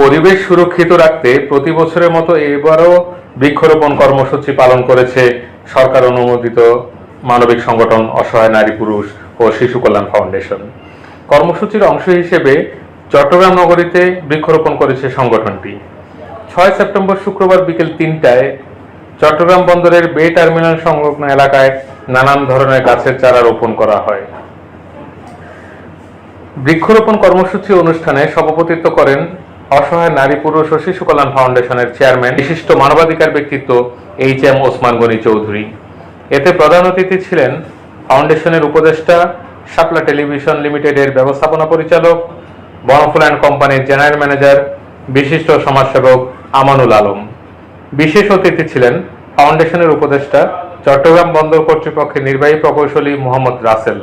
পরিবেশ সুরক্ষিত রাখতে প্রতি বছরের মতো এবারও বৃক্ষরোপণ কর্মসূচি পালন করেছে সরকার অনুমোদিত মানবিক সংগঠন অসহায় নারী পুরুষ ও শিশু কল্যাণ ফাউন্ডেশন। কর্মসূচির অংশ হিসেবে চট্টগ্রাম নগরীতে বৃক্ষরোপণ করেছে সংগঠনটি। ছয় সেপ্টেম্বর শুক্রবার বিকেল তিনটায় চট্টগ্রাম বন্দরের বে টার্মিনাল সংলগ্ন এলাকায় নানান ধরনের গাছের চারা রোপণ করা হয়। বৃক্ষরোপণ কর্মসূচি অনুষ্ঠানে সভাপতিত্ব করেন অসহায় নারী, পুরুষ ও শিশু কল্যাণ ফাউন্ডেশনের চেয়ারম্যান, বিশিষ্ট মানবাধিকার ব্যক্তিত্ব এইচ এম ওসমান গনি চৌধুরী। এতে প্রধান অতিথি ছিলেন ফাউন্ডেশনের উপদেষ্টা শাপলা টেলিভিশন লিমিটেডের ব্যবস্থাপনা পরিচালক, বনফুল অ্যান্ড কোম্পানির জেনারেল ম্যানেজার, বিশিষ্ট সমাজসেবক আমানুল আলম। বিশেষ অতিথি ছিলেন ফাউন্ডেশনের উপদেষ্টা, চট্টগ্রাম বন্দর কর্তৃপক্ষের নির্বাহী প্রকৌশলী মোহাম্মদ রাসেল।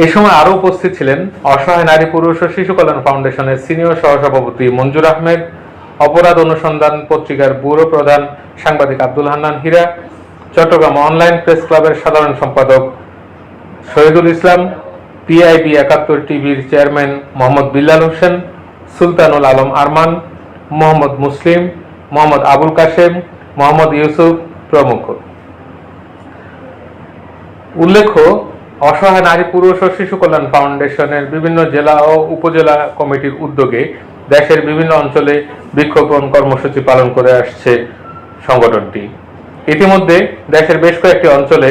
এই সময় আরও উপস্থিত ছিলেন অসহায় নারী পুরুষ ও শিশু কল্যাণ ফাউন্ডেশনের সিনিয়র সহসভাপতি মঞ্জুর আহমেদ, অপরাধ অনুসন্ধান পত্রিকার ব্যুরো প্রধান সাংবাদিক আব্দুল হান্নান হীরা, চট্টগ্রাম অনলাইন প্রেস ক্লাবের সাধারণ সম্পাদক শহীদুল ইসলাম, পিআইবি একাত্তর টিভির চেয়ারম্যান মোহাম্মদ বিল্লাল হোসেন, সুলতানুল আলম আরমান, মোহাম্মদ মুসলিম, মোহাম্মদ আবুল কাশেম, মোহাম্মদ ইউসুফ প্রমুখ। উল্লেখ্য অসহায় নারী, পুরুষ ও শিশু কল্যাণ ফাউন্ডেশনের বিভিন্ন জেলা ও উপজেলা কমিটির উদ্যোগে দেশের বিভিন্ন অঞ্চলে বৃক্ষরোপণ কর্মসূচি পালন করে আসছে সংগঠনটি। ইতিমধ্যে দেশের বেশ কয়েকটি অঞ্চলে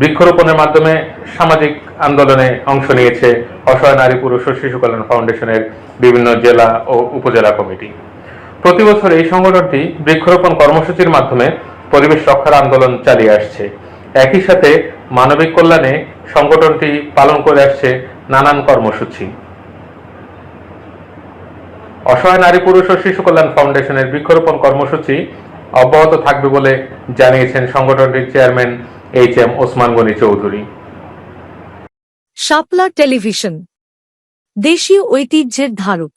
বৃক্ষরোপণের মাধ্যমে সামাজিক আন্দোলনে অংশ নিয়েছে অসহায় নারী, পুরুষ ও শিশু কল্যাণ ফাউন্ডেশনের বিভিন্ন জেলা ও উপজেলা কমিটি। প্রতি বছর এই সংগঠনটি বৃক্ষরোপণ কর্মসূচির মাধ্যমে পরিবেশ রক্ষার আন্দোলন চালিয়ে আসছে। একই সাথে মানবিক কল্যাণে সংগঠনটি পালন করে আসছে নানান কর্মসূচি। অসহায় নারী, পুরুষ ও শিশু কল্যাণ ফাউন্ডেশনের বৃক্ষরোপণ কর্মসূচি অব্যাহত থাকবে বলে জানিয়েছেন সংগঠনটির chairman H M Osman Gani Chowdhury. Shapla television, দেশীয় ঐতিহ্যের ধারক।